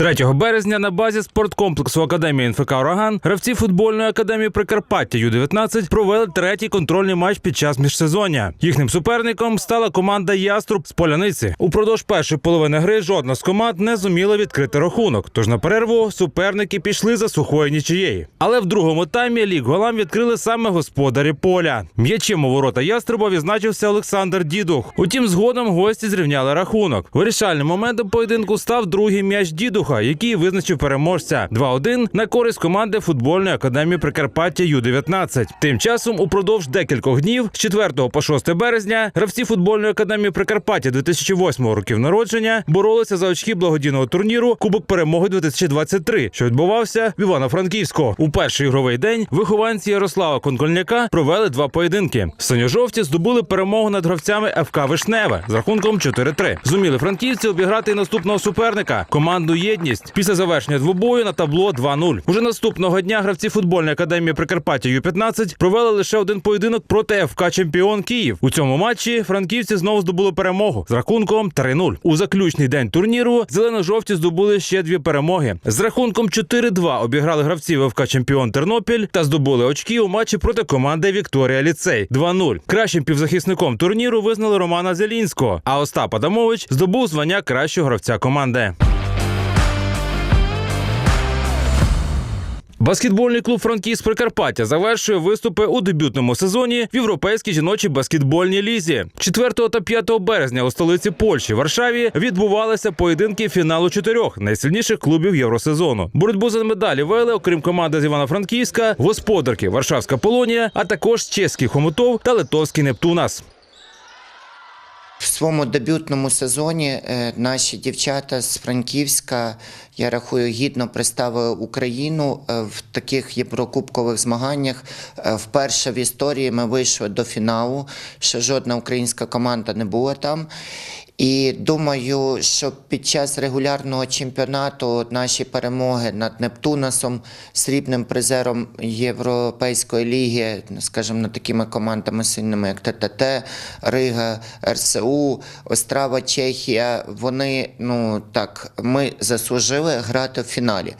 3 березня на базі спорткомплексу Академії НФК Ураган гравці футбольної академії Прикарпаття Ю-19 провели третій контрольний матч під час міжсезоння. Їхнім суперником стала команда Яструб з Поляниці. Упродовж першої половини гри жодна з команд не зуміла відкрити рахунок. Тож на перерву суперники пішли за сухою нічиєю. Але в другому таймі лік голам відкрили саме господарі поля. М'ячем у ворота Яструба відзначився Олександр Дідух. Утім, згодом гості зрівняли рахунок. Вирішальним моментом поєдинку став другий м'яч Дідуха, який визначив переможця 2-1 на користь команди футбольної академії Прикарпаття Ю-19. Тим часом, упродовж декількох днів, з 4 по 6 березня, гравці футбольної академії Прикарпаття 2008 років народження боролися за очки благодійного турніру Кубок перемоги 2023, що відбувався в Івано-Франківську. У перший ігровий день вихованці Ярослава Конкольняка провели два поєдинки. Синьо-жовті здобули перемогу над гравцями ФК Вишневе з рахунком 4-3. Зуміли франківці обіграти і наступного суперника команду Єдність після завершення двобою на табло 2-0. Уже наступного дня гравці футбольної академії Прикарпаття Ю-15 провели лише один поєдинок проти ФК Чемпіон Київ. У цьому матчі франківці знову здобули перемогу з рахунком 3-0. У заключний день турніру зелено-жовті здобули ще дві перемоги. З рахунком 4-2 обіграли гравців ФК Чемпіон Тернопіль та здобули очки у матчі проти команди Вікторія Ліцей 2-0. Кращим півзахисником турніру визнали Романа Зелінського, а Остап Адамович здобув звання кращого гравця команди. Баскетбольний клуб Франківськ Прикарпаття завершує виступи у дебютному сезоні в європейській жіночій баскетбольній лізі. 4 та 5 березня у столиці Польщі Варшаві відбувалися поєдинки фіналу чотирьох найсильніших клубів євросезону. Боротьбу за медалі вели, окрім команди з Івано-Франківська, господарки Варшавська Полонія, а також чеський Хомутов та литовський Нептунас. В своєму дебютному сезоні е, наші дівчата з Франківська, я рахую, гідно представили Україну е, в таких єврокубкових змаганнях. Е, Вперше в історії ми вийшли до фіналу. Ще жодна українська команда не була там. І думаю, що під час регулярного чемпіонату наші перемоги над Нептунасом, срібним призером Європейської ліги, скажімо, над такими командами сильними, як ТТТ, Рига, РСУ, Острава, Чехія, вони ну так, ми заслужили грати в фіналі.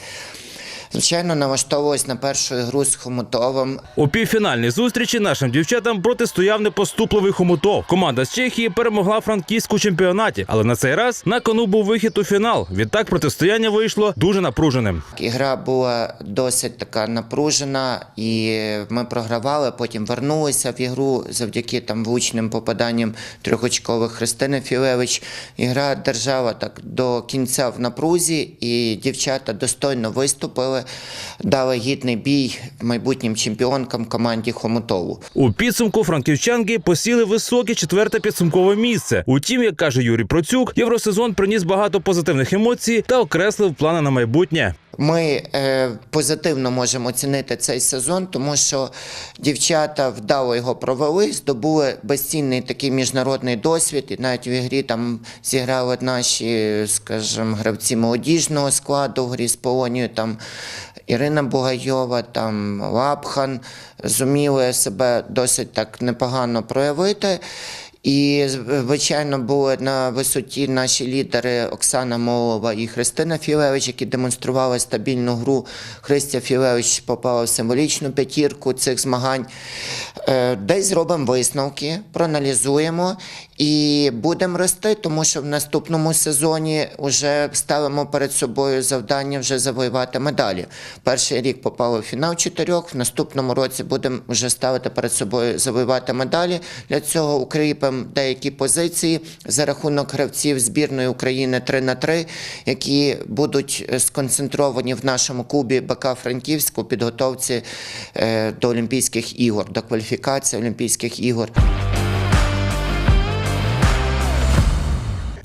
Звичайно, налаштовувалась на першу ігру з Хомутовим. У півфінальній зустрічі нашим дівчатам протистояв непоступливий Хомутов. Команда з Чехії перемогла франківську чемпіонаті, але на цей раз на кону був вихід у фінал. Відтак протистояння вийшло дуже напруженим. Ігра була досить така напружена, і ми програвали. Потім вернулися в ігру завдяки там влучним попаданням трьохочкових Христини Філевич. Ігра держава так до кінця в напрузі, і дівчата достойно виступили, дали гідний бій майбутнім чемпіонкам команді Хомутову. У підсумку франківчанки посіли високе четверте підсумкове місце. Утім, як каже Юрій Процюк, євросезон приніс багато позитивних емоцій та окреслив плани на майбутнє. Ми е, позитивно можемо оцінити цей сезон, тому що дівчата вдало його провели, здобули безцінний такий міжнародний досвід. І навіть в ігрі там зіграли наші, скажімо, гравці молодіжного складу в грі з Полонією, там Ірина Бугайова, там Лапхан зуміли себе досить так непогано проявити. І звичайно були на висоті наші лідери Оксана Молова і Христина Філевич, які демонстрували стабільну гру. Христя Філевич попала в символічну п'ятірку цих змагань. Е, Десь зробимо висновки, проаналізуємо і будемо рости, тому що в наступному сезоні вже ставимо перед собою завдання вже завоювати медалі. Перший рік попали в фінал чотирьох. В наступному році будемо вже ставити перед собою завоювати медалі. Для цього укріпимо деякі позиції за рахунок гравців збірної України 3 на 3 які будуть е, сконцентровані в нашому клубі БК Франківськ у підготовці е, до Олімпійських ігор, до кваліфікації Олімпійських ігор.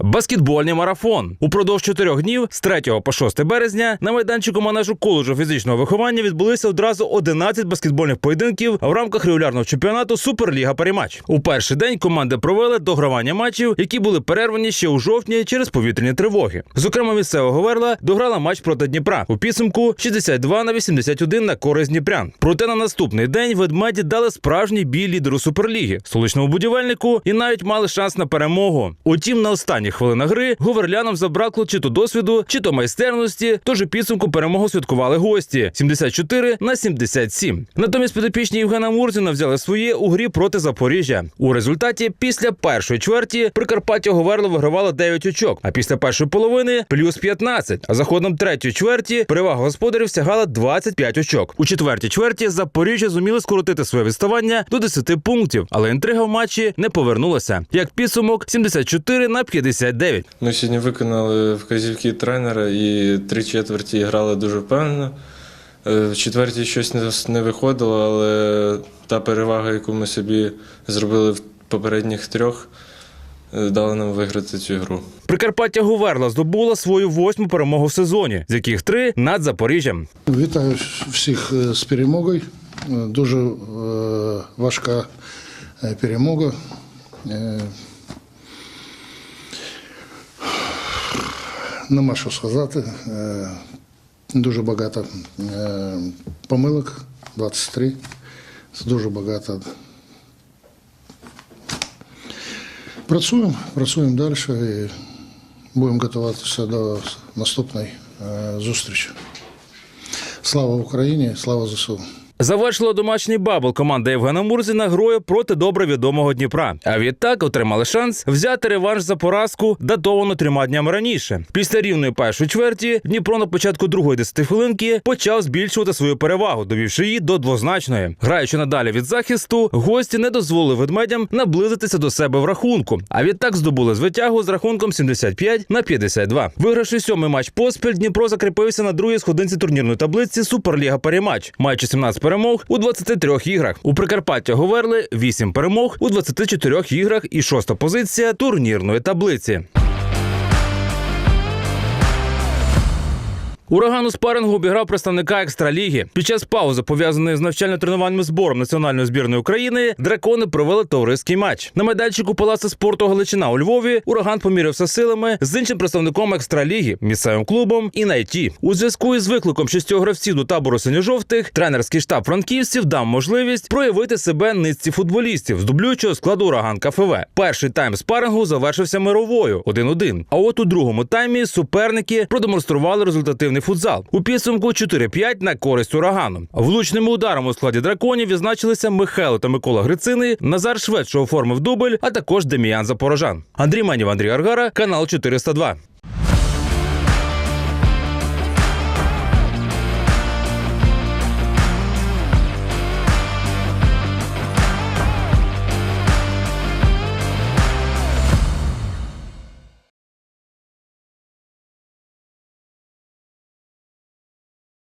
Баскетбольний марафон упродовж чотирьох днів з 3 по 6 березня на майданчику манежу коледжу фізичного виховання відбулися одразу 11 баскетбольних поєдинків в рамках регулярного чемпіонату Суперліга Парімач. У перший день команди провели догравання матчів, які були перервані ще у жовтні через повітряні тривоги. Зокрема, місцевого Верла дограла матч проти Дніпра у підсумку 62 на 81 на користь Дніпрян. Проте на наступний день ведмеді дали справжній бій лідеру Суперліги, столичному будівельнику, і навіть мали шанс на перемогу. Утім, на останніх хвилинах гри говерлянам забракло чи то досвіду, чи то майстерності. Тож у підсумку перемогу святкували гості 74 на 77. Натомість підопічні Євгена Мурзіна взяли своє у грі проти Запоріжжя. У результаті після першої чверті Прикарпаття Говерло вигравало 9 очок, а після першої половини плюс 15. А за ходом третьої чверті перевага господарів сягала 25 очок. У четвертій чверті Запоріжжя зуміли скоротити своє відставання до 10 пунктів, але інтрига в матчі не повернулася. Як підсумок 74 на 59. Ми сьогодні виконали вказівки тренера і три четверті грали дуже впевнено. Е, В четвертій щось не, виходило, але та перевага, яку ми собі зробили в попередніх трьох, е, дала нам виграти цю гру. Прикарпаття Говерла здобула свою восьму перемогу в сезоні, з яких три над Запоріжжям. Вітаю всіх е, з перемогою. Дуже важка перемога. Нема що сказати. Е, Дуже багато е, помилок, 23. Це дуже багато. Працюємо, працюємо далі і будемо готуватися до наступної е, зустрічі. Слава Україні, слава ЗСУ. Завершила домашній бабл команда Євгена Мурзіна грою проти добре відомого Дніпра. А відтак отримали шанс взяти реванш за поразку, датовану трьома днями раніше. Після рівної першої чверті Дніпро на початку другої десятихвилинки почав збільшувати свою перевагу, довівши її до двозначної. Граючи надалі від захисту, гості не дозволили ведмедям наблизитися до себе в рахунку. А відтак здобули звитягу з рахунком 75 на 52. Вигравши сьомий матч поспіль, Дніпро закріпився на другій сходинці турнірної таблиці Суперліга Паріматч, маючи 17 перемог у 23 іграх. У Прикарпаття Говерли 8 перемог у 24 іграх і шоста позиція турнірної таблиці. Ураган у спарингу обіграв представника екстраліги. Під час паузи, пов'язаної з навчально-тренувальним збором національної збірної України, дракони провели товариський матч. На майданчику Палацу спорту Галичина у Львові ураган помірився силами з іншим представником екстраліги, місцевим клубом і найті. У зв'язку із викликом шістьох гравців до табору синьо-жовтих тренерський штаб франківців дав можливість проявити себе низці футболістів з дублюючого складу ураган КФВ. Перший тайм спарингу завершився мировою 1-1. А от у другому таймі суперники продемонстрували результативний футзал. У підсумку 4-5 на користь урагану. Влучними ударами у складі драконів відзначилися Михайло та Микола Грицини, Назар Швед, що оформив дубль, а також Деміян Запорожан. Андрій Манів, Андрій Аргара, канал 402.